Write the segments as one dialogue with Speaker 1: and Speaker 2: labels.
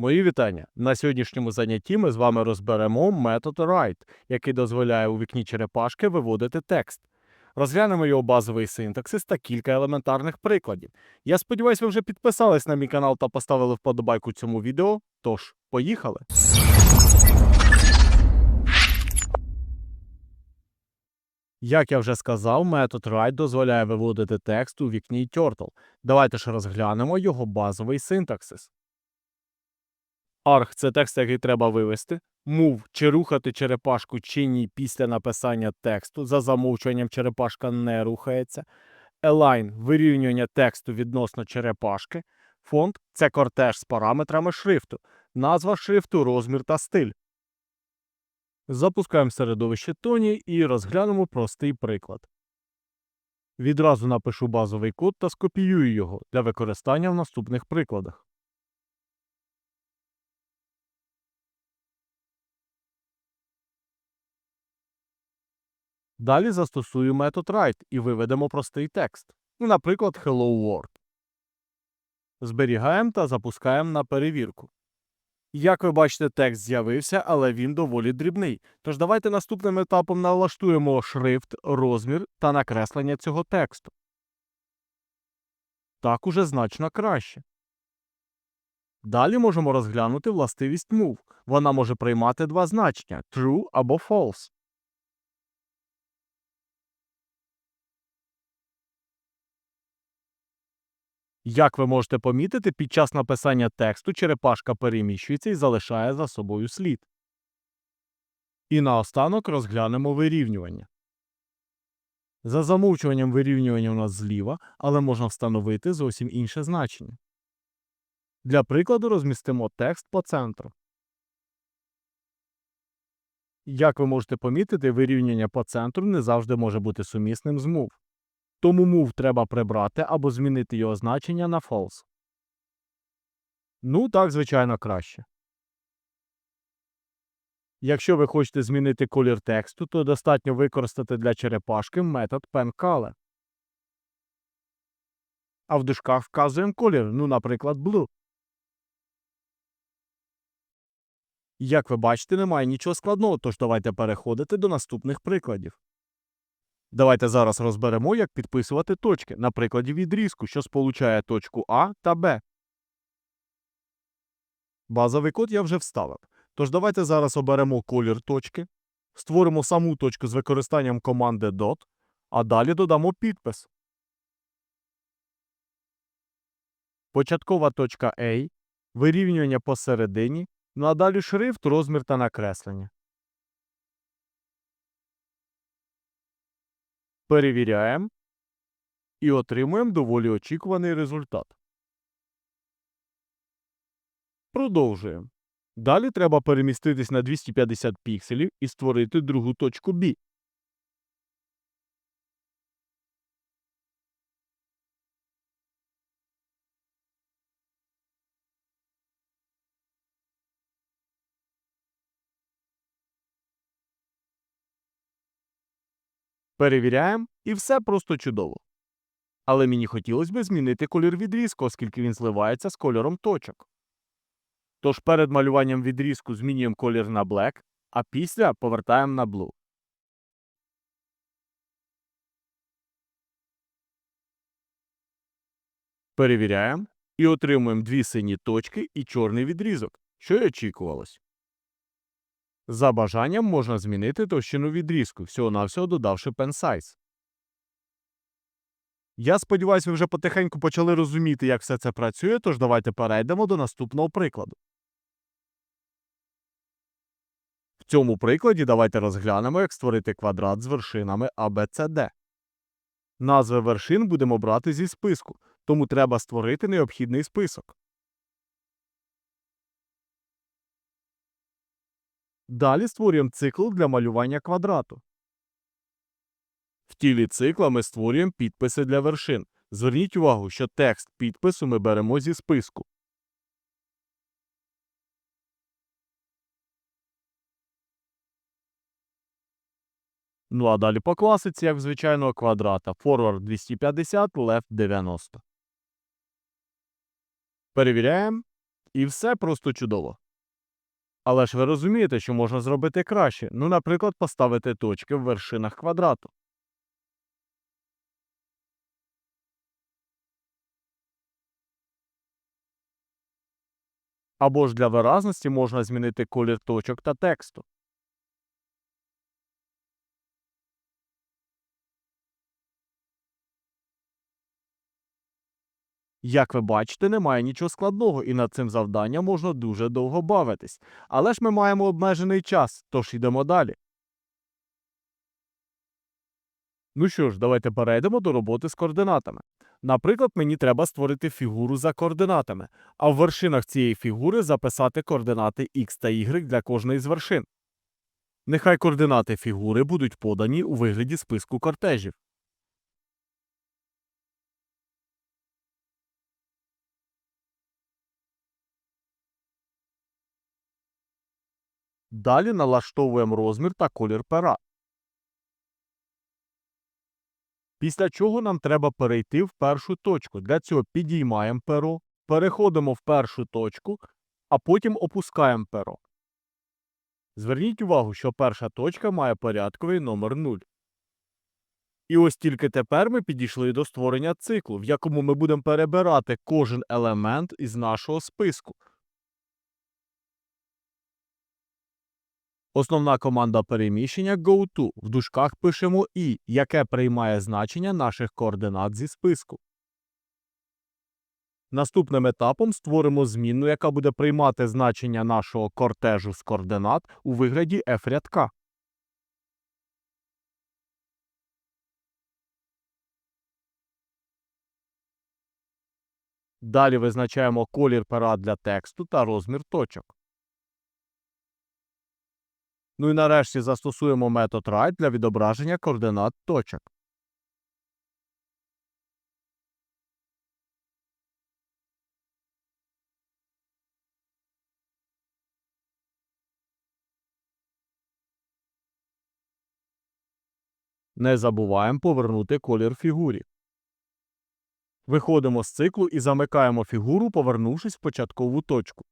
Speaker 1: Мої вітання. На сьогоднішньому занятті ми з вами розберемо метод write, який дозволяє у вікні черепашки виводити текст. Розглянемо його базовий синтаксис та кілька елементарних прикладів. Я сподіваюся, ви вже підписались на мій канал та поставили вподобайку цьому відео. Тож, поїхали! Як я вже сказав, метод write дозволяє виводити текст у вікні Turtle. Давайте ж розглянемо його базовий синтаксис. Arg – це текст, який треба вивести. Move – чи рухати черепашку чи ні після написання тексту. За замовчуванням черепашка не рухається. Align – вирівнювання тексту відносно черепашки. Фонд – це кортеж з параметрами шрифту. Назва шрифту, розмір та стиль. Запускаємо середовище Тоні і розглянемо простий приклад. Відразу напишу базовий код та скопіюю його для використання в наступних прикладах. Далі застосую метод write і виведемо простий текст. Наприклад, Hello World. Зберігаємо та запускаємо на перевірку. Як ви бачите, текст з'явився, але він доволі дрібний. Тож давайте наступним етапом налаштуємо шрифт, розмір та накреслення цього тексту. Так уже значно краще. Далі можемо розглянути властивість move. Вона може приймати два значення true або false. Як ви можете помітити, під час написання тексту черепашка переміщується і залишає за собою слід. І наостанок розглянемо вирівнювання. За замовчуванням вирівнювання у нас зліва, але можна встановити зовсім інше значення. Для прикладу розмістимо текст по центру. Як ви можете помітити, вирівняння по центру не завжди може бути сумісним з move. Тому move треба прибрати або змінити його значення на false. Ну, так, звичайно, краще. Якщо ви хочете змінити колір тексту, то достатньо використати для черепашки метод penColor. А в дужках вказуємо колір, ну, наприклад, blue. Як ви бачите, немає нічого складного, тож давайте переходити до наступних прикладів. Давайте зараз розберемо, як підписувати точки на прикладі відрізку, що сполучає точку А та Б. Базовий код я вже вставив. Тож давайте зараз оберемо колір точки, створимо саму точку з використанням команди dot, а далі додамо підпис. Початкова точка A, вирівнювання посередині, ну а далі шрифт, розмір та накреслення. Перевіряємо і отримуємо доволі очікуваний результат. Продовжуємо. Далі треба переміститись на 250 пікселів і створити другу точку B. Перевіряємо, і все просто чудово. Але мені хотілося б змінити колір відрізку, оскільки він зливається з кольором точок. Тож перед малюванням відрізку змінюємо колір на Black, а після повертаємо на Blue. Перевіряємо і отримуємо дві сині точки і чорний відрізок, що й очікувалось. За бажанням можна змінити товщину відрізку, всього-навсього додавши size. Я сподіваюся, ви вже потихеньку почали розуміти, як все це працює, тож давайте перейдемо до наступного прикладу. В цьому прикладі давайте розглянемо, як створити квадрат з вершинами ABCD. Назви вершин будемо брати зі списку, тому треба створити необхідний список. Далі створюємо цикл для малювання квадрату. В тілі цикла ми створюємо підписи для вершин. Зверніть увагу, що текст підпису ми беремо зі списку. Ну а далі по класиці, як звичайного квадрата. Forward 250, left 90. Перевіряємо. І все просто чудово. Але ж ви розумієте, що можна зробити краще. Ну, наприклад, поставити точки в вершинах квадрату. Або ж для виразності можна змінити колір точок та тексту. Як ви бачите, немає нічого складного, і над цим завданням можна дуже довго бавитись. Але ж ми маємо обмежений час, тож йдемо далі. Ну що ж, давайте перейдемо до роботи з координатами. Наприклад, мені треба створити фігуру за координатами, а в вершинах цієї фігури записати координати x та y для кожної з вершин. Нехай координати фігури будуть подані у вигляді списку кортежів. Далі налаштовуємо розмір та колір пера. Після чого нам треба перейти в першу точку. Для цього підіймаємо перо, переходимо в першу точку, а потім опускаємо перо. Зверніть увагу, що перша точка має порядковий номер 0. І ось тільки тепер ми підійшли до створення циклу, в якому ми будемо перебирати кожен елемент із нашого списку. Основна команда переміщення GoTo. В дужках пишемо «і», яке приймає значення наших координат зі списку. Наступним етапом створимо змінну, яка буде приймати значення нашого кортежу з координат у вигляді f-рядка. Далі визначаємо колір пера для тексту та розмір точок. Ну і нарешті застосуємо метод write для відображення координат точок. Не забуваємо повернути колір фігурі. Виходимо з циклу і замикаємо фігуру, повернувшись в початкову точку.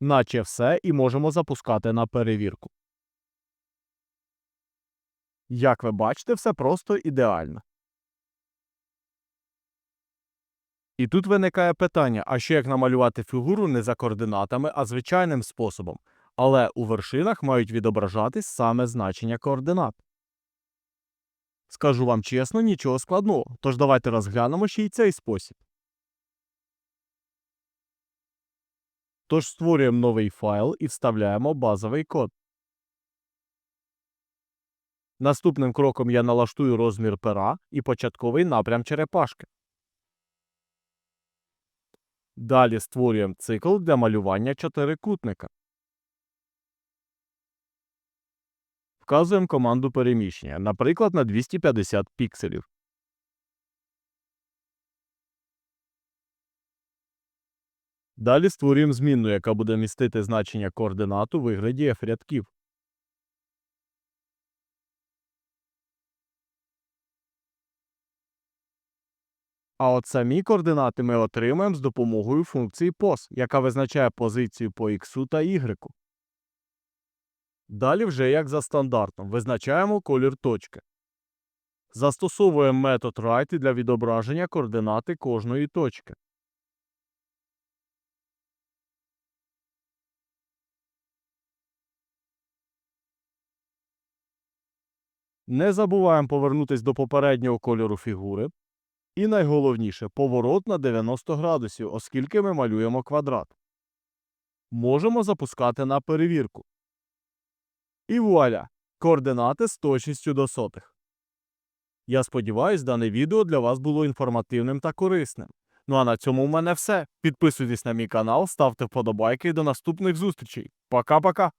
Speaker 1: Наче все і можемо запускати на перевірку. Як ви бачите, все просто ідеально. І тут виникає питання, а що як намалювати фігуру не за координатами, а звичайним способом, але у вершинах мають відображатись саме значення координат. Скажу вам чесно, нічого складного, тож давайте розглянемо ще й цей спосіб. Тож створюємо новий файл і вставляємо базовий код. Наступним кроком я налаштую розмір пера і початковий напрям черепашки. Далі створюємо цикл для малювання чотирикутника. Вказуємо команду переміщення, наприклад, на 250 пікселів. Далі створюємо змінну, яка буде містити значення координат у вигляді f-рядків. А от самі координати ми отримаємо з допомогою функції pos, яка визначає позицію по x та y. Далі вже як за стандартом визначаємо колір точки. Застосовуємо метод write для відображення координати кожної точки. Не забуваємо повернутися до попереднього кольору фігури. І найголовніше поворот на 90 градусів, оскільки ми малюємо квадрат. Можемо запускати на перевірку. І вуаля! Координати з точністю до сотих. Я сподіваюсь, дане відео для вас було інформативним та корисним. Ну а на цьому в мене все. Підписуйтесь на мій канал, ставте вподобайки і до наступних зустрічей. Пока-пока!